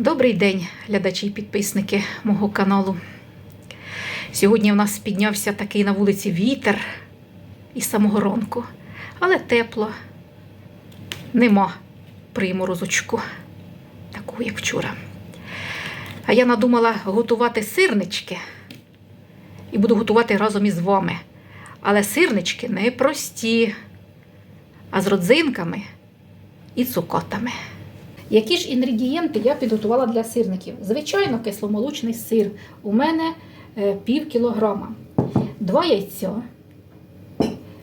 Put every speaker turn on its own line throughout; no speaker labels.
Добрий день, глядачі і підписники мого каналу. Сьогодні в нас піднявся такий на вулиці вітер із самого ранку, але тепло. Нема приморозочку, таку, як вчора. А я надумала готувати сирнички і буду готувати разом із вами. Але сирнички не прості, а з родзинками і цукотами. Які ж інгредієнти я підготувала для сирників? Звичайно, кисломолочний сир. У мене е, пів кілограма. Два яйця,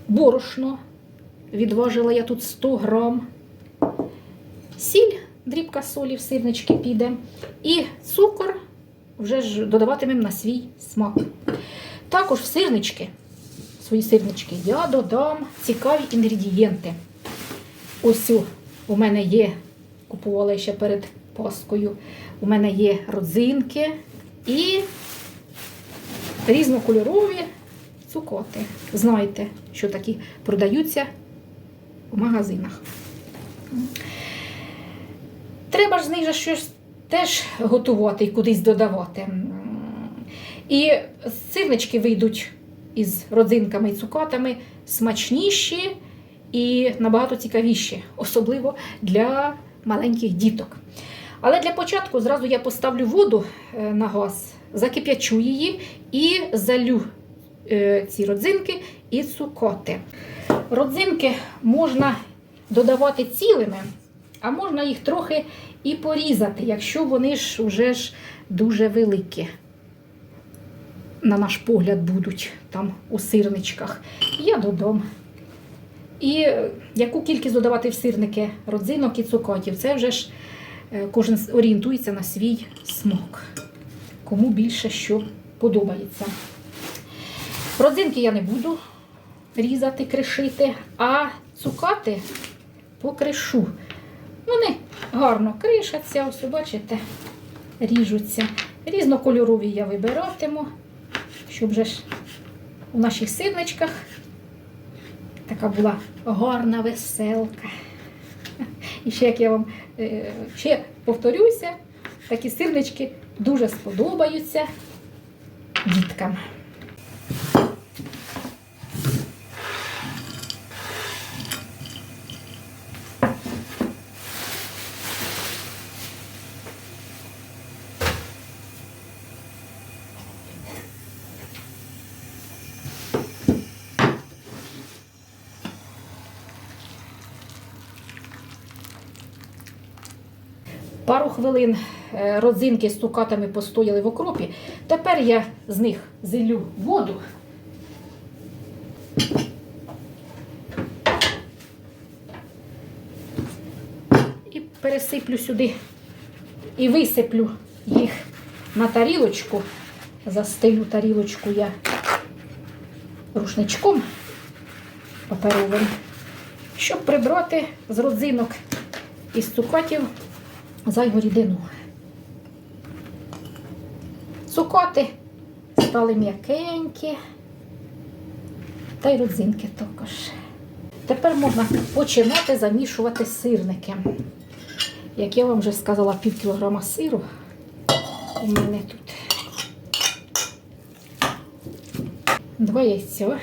борошно. Відважила я тут 100 грам. Сіль, дрібка солі в сирнички піде. І цукор вже ж додаватимемо на свій смак. Також в сирнички, свої сирнички, я додам цікаві інгредієнти. Ось у- у мене є купувала ще перед Паскою. У мене є родзинки і різнокольорові цукоти. Знаєте, що такі продаються в магазинах. Треба ж з них щось теж готувати і кудись додавати. І сирнички вийдуть із родзинками і цукатами смачніші і набагато цікавіші, особливо для маленьких діток. Але для початку зразу я поставлю воду е, на газ, закип'ячу її і залю е, ці родзинки і цукоти. Родзинки можна додавати цілими, а можна їх трохи і порізати, якщо вони ж вже ж дуже великі. На наш погляд будуть там у сирничках. Я додам. І яку кількість додавати в сирники родзинок і цукатів, це вже ж е, кожен орієнтується на свій смак. Кому більше що подобається. Родзинки я не буду різати, кришити, а цукати покришу. Вони гарно кришаться, ось бачите, ріжуться. Різнокольорові я вибиратиму, щоб же ж у наших сирничках така була гарна веселка. І ще як я вам е, ще повторюся, такі сирнички дуже сподобаються діткам. Пару хвилин е, родзинки з цукатами постояли в окропі. Тепер я з них зілю воду. І пересиплю сюди і висиплю їх на тарілочку. Застелю тарілочку я рушничком паперовим, щоб прибрати з родзинок із цукатів зайву рідину. Цукоти стали м'якенькі, та й родзинки також. Тепер можна починати замішувати сирники. Як я вам вже сказала, пів кілограма сиру у мене тут. Два яйця.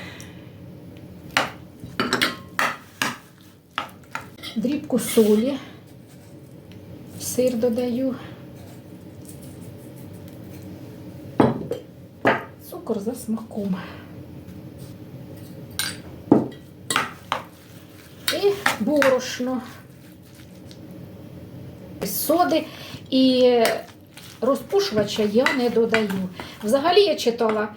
Дрібку солі сир додаю. Цукор за смаком. І борошно. Соди і розпушувача я не додаю. Взагалі я читала,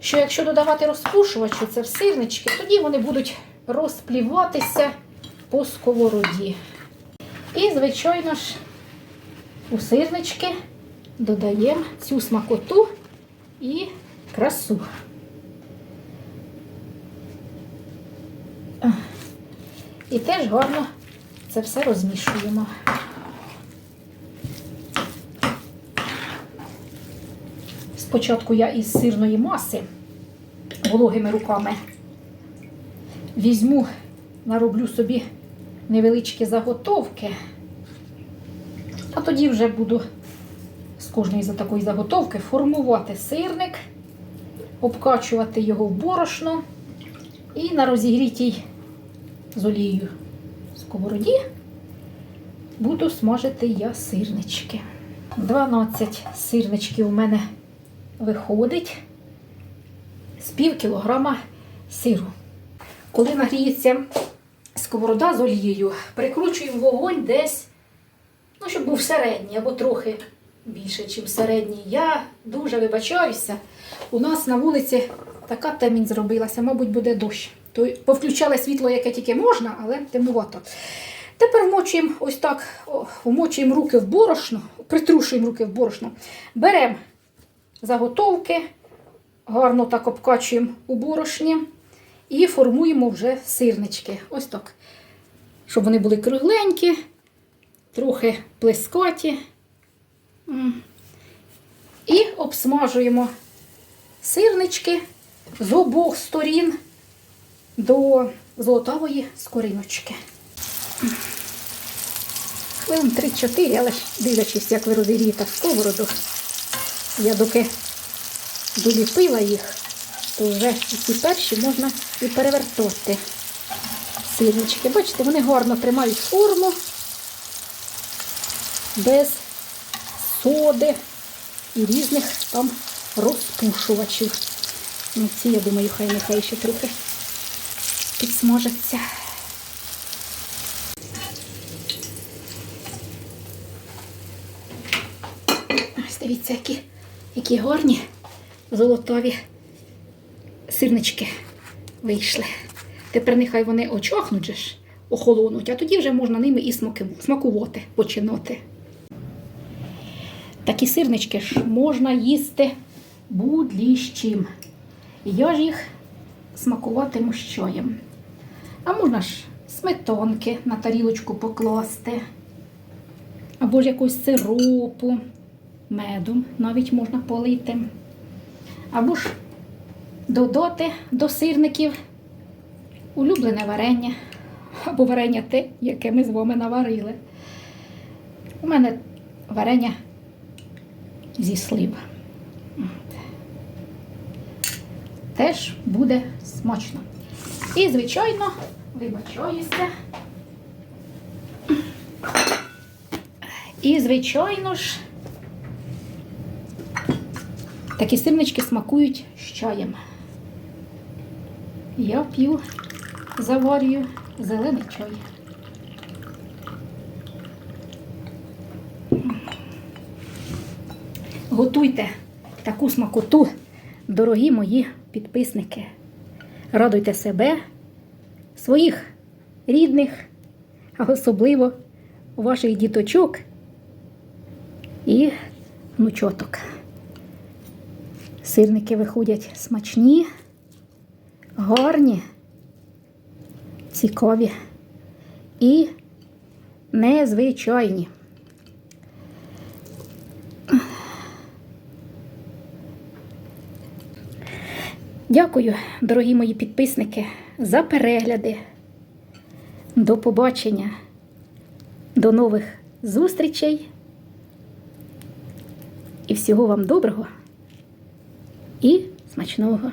що якщо додавати розпушувачу, це в сирнички, тоді вони будуть розпліватися по сковороді. І, звичайно ж, у сирнички додаємо цю смакоту і красу. І теж гарно це все розмішуємо. Спочатку я із сирної маси вологими руками візьму, нароблю собі невеличкі заготовки, а тоді вже буду з кожної за такої заготовки формувати сирник, обкачувати його в борошно і на розігрітій з олією сковороді буду смажити я сирнички. 12 сирничків у мене виходить з пів кілограма сиру. Коли нагріється сковорода з олією, прикручуємо вогонь десь, ну, щоб був середній або трохи більше, ніж середній. Я дуже вибачаюся. У нас на вулиці така темінь зробилася, мабуть, буде дощ. То повключали світло, яке тільки можна, але темнувато. Тепер вмочуємо ось так, вмочуємо руки в борошно, притрушуємо руки в борошно, беремо заготовки, гарно так обкачуємо у борошні і формуємо вже сирнички. Ось так. Щоб вони були кругленькі, трохи плескаті. І обсмажуємо сирнички з обох сторін до золотавої скориночки. Хвилин 3-4, але дивлячись, як ви розігрієте сковороду, я доки доліпила їх, то вже ці перші можна і перевертати сирнички. Бачите, вони гарно тримають форму без соди і різних там розпушувачів. Ну, ці, я думаю, хай нехай ще трохи підсмажаться. Ось дивіться, які, які гарні золотові сирнички вийшли. Тепер нехай вони очохнуть же ж, охолонуть, а тоді вже можна ними і смакувати, починати. Такі сирнички ж можна їсти будь-лі з чим. Я ж їх смакуватиму з чаєм. А можна ж сметанки на тарілочку покласти, або ж якусь сиропу, медом навіть можна полити. Або ж додати до сирників улюблене варення, або варення те, яке ми з вами наварили. У мене варення зі слив. Теж буде смачно. І, звичайно, вибачаюся. І, звичайно ж, такі сирнички смакують з чаєм. Я п'ю, заварюю зелений чай. Готуйте таку смакоту, дорогі мої підписники. Радуйте себе, своїх рідних, а особливо ваших діточок і внучоток. Сирники виходять смачні, гарні, цікаві і незвичайні. Дякую, дорогі мої підписники, за перегляди. До побачення, до нових зустрічей. І всього вам доброго і смачного.